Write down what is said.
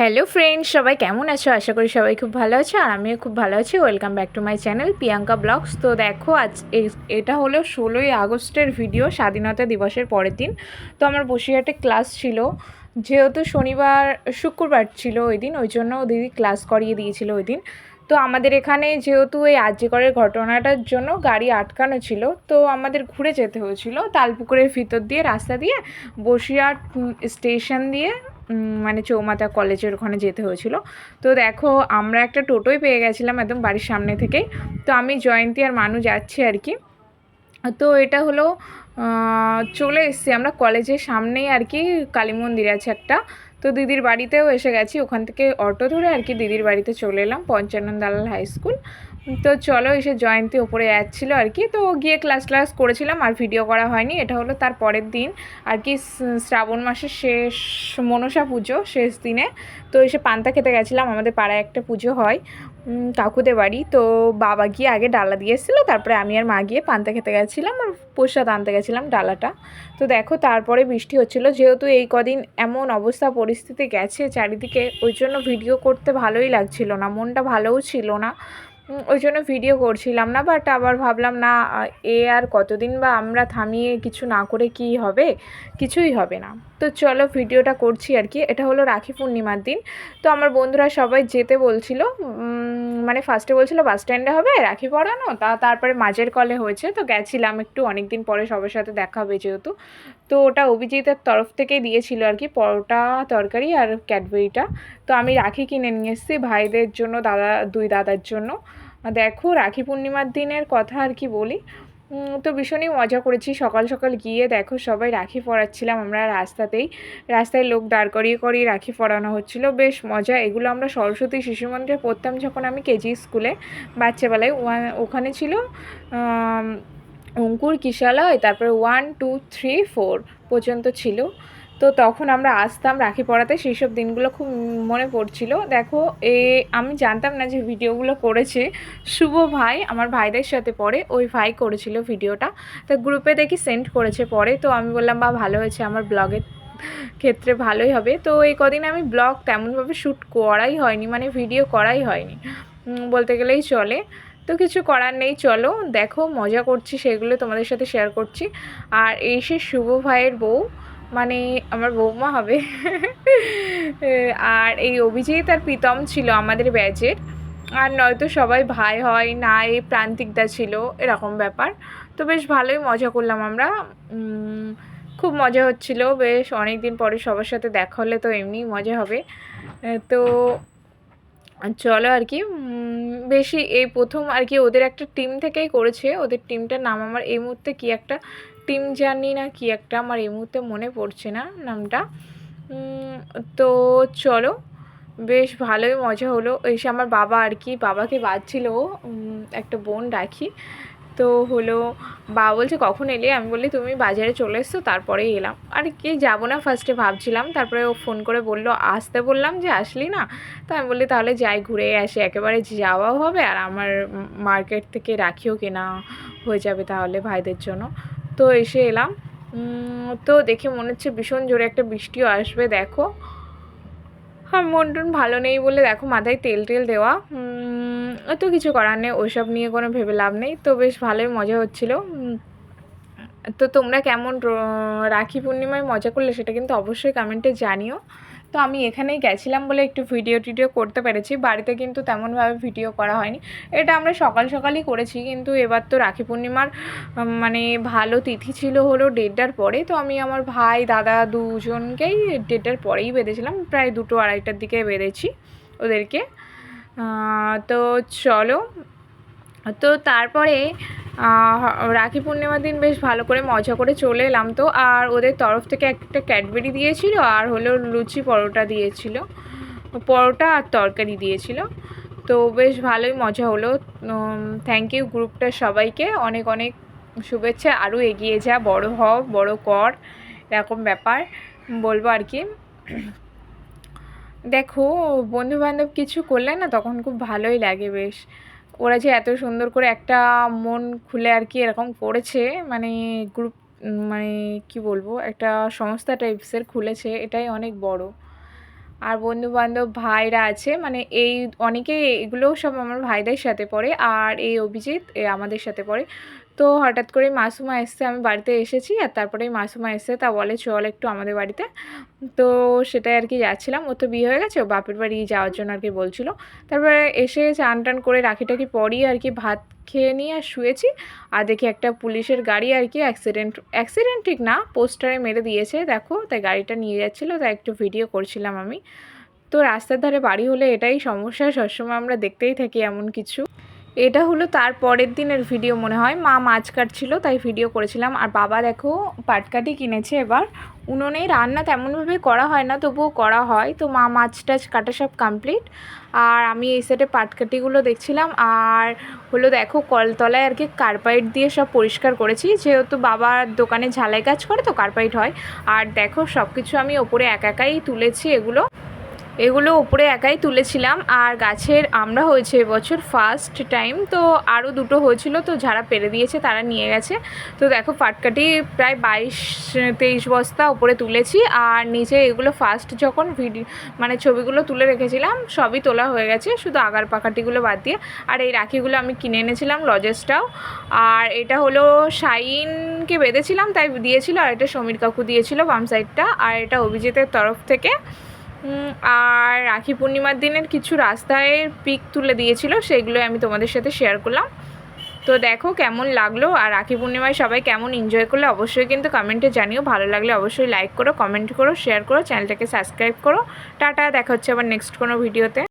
Hello friend সবাই কেমন আছো? আশা করি সবাই খুব ভালো আছো আর আমিও খুব ভালো আছি। Welcome back to my channel Priyanka blogs তো দেখো, আজ এটা হলো ষোলোই আগস্টের ভিডিও স্বাধীনতা দিবসের পরের দিন। তো আমার বসিরহাটে ক্লাস ছিল। যেহেতু শনিবার, শুক্রবার ছিল ওই দিন, ওই জন্য দিদি ক্লাস করিয়ে দিয়েছিল ওই দিন। তো আমাদের এখানে যেহেতু এই আর্যিকরের ঘটনাটার জন্য গাড়ি আটকানো ছিল, তো আমাদের ঘুরে যেতে হয়েছিল। তালপুকুরের ভিতর দিয়ে, রাস্তা দিয়ে, বসিরহাট স্টেশন দিয়ে মানে চৌমাতা কলেজের ওখানে যেতে হয়েছিল। তো দেখো, আমরা একটা টোটোই পেয়ে গেছিলাম একদম বাড়ির সামনে থেকেই। তো আমি, জয়ন্তী আর মানু যাচ্ছি আর কি। তো এটা হলো চলে এসেছি আমরা কলেজের সামনেই আর কি, কালী মন্দির আছে একটা। তো দিদির বাড়িতেও এসে গেছি, ওখান থেকে অটো ধরে আর কি দিদির বাড়িতে চলে এলাম, পঞ্চানন দালাল হাই স্কুল। তো চলো এসে জয়ন্তী ওপরে যাচ্ছিল আর কি। তো গিয়ে ক্লাস ক্লাস করেছিলাম, আর ভিডিও করা হয়নি। এটা হলো তার পরের দিন। আর কি শ্রাবণ মাসের শেষ, মনসা পুজো শেষ দিনে। তো এসে পান্তা খেতে গেছিলাম, আমাদের পাড়ায় একটা পুজো হয় কাকুদের বাড়ি। তো বাবা গিয়ে আগে ডালা দিয়ে এসেছিল, তারপরে আমি আর মা গিয়ে পান্তা খেতে গেছিলাম, আর প্রসাদ আনতে গেছিলাম ডালাটা। তো দেখো, তারপরে বৃষ্টি হচ্ছিল। যেহেতু এই কদিন এমন অবস্থা, পরিস্থিতি গেছে চারিদিকে, ওই জন্য ভিডিও করতে ভালোই লাগছিল না, মনটা ভালোও ছিল না। ওই জন্য ভিডিও করছিলাম না বাট আবার ভাবলাম, না এ আর কতদিন বা আমরা থামিয়ে কিছু না করে কি হবে? কিছুই হবে না। তো চলো ভিডিওটা করছি আর কি। এটা হলো রাখি পূর্ণিমার দিন। তো আমার বন্ধুরা সবাই যেতে বলছিল মানে ফার্স্টে বলছিল বাস স্ট্যান্ডে হবে, রাখি পড়ানো তা তারপরে মাঝের কলে হয়েছে, তো গেছিলাম একটু। অনেক দিন পরে সবার সাথে দেখা হবে যেহেতু। তো ওটা অভিজিতের তরফ থেকে দিয়েছিল আর কি, পরোটা, তরকারি আর ক্যাডবেরিটা। তো আমি রাখি কিনে নিয়ে এসেছি ভাইদের জন্য, দাদা, দুই দাদার জন্য। দেখো, রাখি পূর্ণিমার দিনের কথা আর কি বলি। তো ভীষণই মজা করেছি। সকাল সকাল গিয়ে দেখো, সবাই রাখি পরাচ্ছিলাম আমরা রাস্তাতেই। রাস্তায় লোক দাঁড় করিয়ে করিয়ে রাখি পরানো হচ্ছিল। বেশ মজা। এগুলো আমরা সরস্বতী শিশু মন্দিরে পড়তাম যখন আমি কেজি স্কুলে। বাচ্চাবেলায় ওখানে ছিল অঙ্কুর, কিশালয়, তারপরে ওয়ান টু থ্রি ফোর পর্যন্ত ছিল। তো তখন আমরা আসতাম রাখি পড়াতে সেই সব দিনগুলো খুব মনে পড়ছিল। দেখো, এ, আমি জানতাম না যে ভিডিওগুলো করেছে। শুভ ভাই, আমার ভাইদের সাথে পড়ে, ওই ভাই করেছিল ভিডিওটা। তো গ্রুপে দেখি সেন্ড করেছে পরে, তো আমি বললাম বা ভালো হয়েছে, আমার ব্লগের ক্ষেত্রে ভালোই হবে। তো এই কদিন আমি ব্লগ তেমনভাবে শ্যুট করাই হয়নি মানে ভিডিও করাই হয়নি। বলতে গেলেই চলে। তো কিছু করার নেই, চলো। দেখো, মজা করছি, সেগুলো তোমাদের সাথে শেয়ার করছি। আর এই সে শুভ ভাইয়ের বউ মানে আমার বৌমা হবে। আর এই অভিজিৎ আর প্রীতম ছিল আমাদের ব্যাচের আর নয়তো সবাই ভাই হয় না এই প্রান্তিকদা ছিল, এরকম ব্যাপার। তো বেশ ভালোই মজা করলাম আমরা। খুব মজা হচ্ছিল। বেশ অনেক দিন পরে সবার সাথে দেখা হলে তো এমনিই মজা হবে। তো চলো আর কি বেশি এই প্রথম আর কি ওদের একটা টিম থেকেই করেছে। ওদের টিমটার নাম আমার এই মুহূর্তে কি একটা টিম জানি না, কি একটা আমার এই মুহূর্তে মনে পড়ছে না নামটা। তো চলো, বেশ ভালোই মজা হলো। এসে আমার বাবা আর কি, বাবাকে বাজছিল একটা বোন রাখি। তো হলো বাবা বলছে, কখন এলে? আমি বললি, তুমি বাজারে চলে এসছো, তারপরেই এলাম। আর কি, যাব না ফার্স্টে ভাবছিলাম, তারপরে ও ফোন করে বলল, আসতে বললাম যে আসলি না? তো আমি বললি, তাহলে যাই, ঘুরে আসি, একেবারে যাওয়াও হবে, আর আমার মার্কেট থেকে রাখিও কেনা হয়ে যাবে তাহলে ভাইদের জন্য। তো এসে এলাম। তো দেখে মনে হচ্ছে ভীষণ জোরে একটা বৃষ্টিও আসবে, দেখো। হ্যাঁ মন টন ভালো নেই বলে, দেখো, মাথায় তেল টেল দেওয়া তো কিছু করার নেই, ওইসব নিয়ে কোনো ভেবে লাভ নেই। তো বেশ ভালোই মজা হচ্ছিল। তো তোমরা কেমন রাখি পূর্ণিমায় মজা করলে সেটা কিন্তু অবশ্যই কমেন্টে জানিও। তো আমি এখানেই গেছিলাম বলে একটু ভিডিও টিডিও করতে পেরেছি, বাড়িতে কিন্তু তেমনভাবে ভিডিও করা হয়নি। এটা আমরা সকাল সকালই করেছি, কিন্তু এবার তো রাখি পূর্ণিমার মানে ভালো তিথি ছিল হলো দেড়টার পরে। তো আমি আমার ভাই, দাদা দুজনকেই দেড়টার পরেই বেঁধেছিলাম, প্রায় দুটো আড়াইটার দিকে বেঁধেছি ওদেরকে। তো চলো। তো তারপরে রাখি পূর্ণিমার দিন বেশ ভালো করে মজা করে চলে এলাম তো। আর ওদের তরফ থেকে একটা ক্যাডবেরি দিয়েছিল, আর হলো লুচি পরোটা দিয়েছিল। পরোটা আর তরকারি দিয়েছিল। তো বেশ ভালোই মজা হলো। থ্যাংক ইউ গ্রুপটার সবাইকে। অনেক অনেক শুভেচ্ছা। আরও এগিয়ে যা, বড় হ বড় কর, এরকম ব্যাপার। বলব আর কি। দেখো, বন্ধুবান্ধব কিছু করলে না তখন খুব ভালোই লাগে বেশ। ওরা যে এত সুন্দর করে একটা মন খুলে আর কি এরকম করেছে মানে গ্রুপ মানে কি বলব, একটা সংস্থা টাইপসের খুলেছে, এটাই অনেক বড়। আর বন্ধুবান্ধব ভাইরা আছে মানে এই অনেকে এগুলোও সব আমার ভাইদের সাথে পড়ে আর এই অভিজিৎ আমাদের সাথে পড়ে। তো হঠাৎ করে মাসুমা এসছে, আমি বাড়িতে এসেছি আর তারপরেই মাসুমা এসছে তা বলে, চল একটু আমাদের বাড়িতে। তো সেটাই আর কি যাচ্ছিলাম। ও তো বিয়ে হয়ে গেছে, ও বাপের বাড়ি যাওয়ার জন্য আর কি বলছিল। তারপরে এসে চান টান করে রাখি টাকি পরই আর কি ভাত খেয়ে নিয়ে আর শুয়েছি। আর দেখি একটা পুলিশের গাড়ি আর কি অ্যাক্সিডেন্ট অ্যাক্সিডেন্ট ঠিক না পোস্টারে মেরে দিয়েছে, দেখো, তাই গাড়িটা নিয়ে যাচ্ছিল, তাই একটু ভিডিও করছিলাম আমি। তো রাস্তার ধারে বাড়ি হলে এটাই সমস্যা, সবসময় আমরা দেখতেই থাকি এমন কিছু। এটা হলো তার পরের দিনের ভিডিও মনে হয়। মা মাছ কাটছিল, তাই ভিডিও করেছিলাম। আর বাবা দেখো পাটকাটি কিনেছে এবার। উনুনে রান্না তেমনভাবে করা হয় না, তবুও করা হয়। তো মা মাছ টাছ কাটা সব কমপ্লিট আর আমি এই সাইডে পাটকাটিগুলো দেখছিলাম। আর হলো দেখো কলতলায় আর কি কার্পাইট দিয়ে সব পরিষ্কার করেছি। যেহেতু বাবার দোকানে ঝালাই কাজ করে, তো কার্পাইট হয়। আর দেখো সব কিছু আমি ওপরে একা একাই তুলেছি এগুলো। এগুলো উপরে একাই তুলেছিলাম আর গাছের আমরা হয়েছে এবছর ফার্স্ট টাইম তো আরও দুটো হয়েছিল, তো যারা পেরে দিয়েছে তারা নিয়ে গেছে। তো দেখো পাটকাটি প্রায় বাইশ, তেইশ বস্তা উপরে তুলেছি আর নিচে এগুলো ফার্স্ট যখন ভিডিও মানে ছবিগুলো তুলে রেখেছিলাম, সবই তোলা হয়ে গেছে, শুধু আগার পাকাটিগুলো বাদ দিয়ে। আর এই রাখিগুলো আমি কিনে এনেছিলাম লজেসটাও আর এটা হলো শাইনকে বেঁধেছিলাম, তাই দিয়েছিল, আর এটা সমীর কাকু দিয়েছিল বাম সাইডটা আর এটা অভিজিতের তরফ থেকে। আর রাখি পূর্ণিমার দিনের কিছু রাস্তায় পিক তুলে দিয়েছিল সেগুলো আমি তোমাদের সাথে শেয়ার করলাম। তো দেখো কেমন লাগল, আর রাখি পূর্ণিমায় সবাই কেমন এনজয় করলে অবশ্যই কিন্তু কমেন্টে জানিও। ভালো লাগলে অবশ্যই লাইক করো কমেন্ট করো শেয়ার করো চ্যানেলটাকে সাবস্ক্রাইব করো। টাটা, দেখা হচ্ছে আবার নেক্সট কোনো ভিডিওতে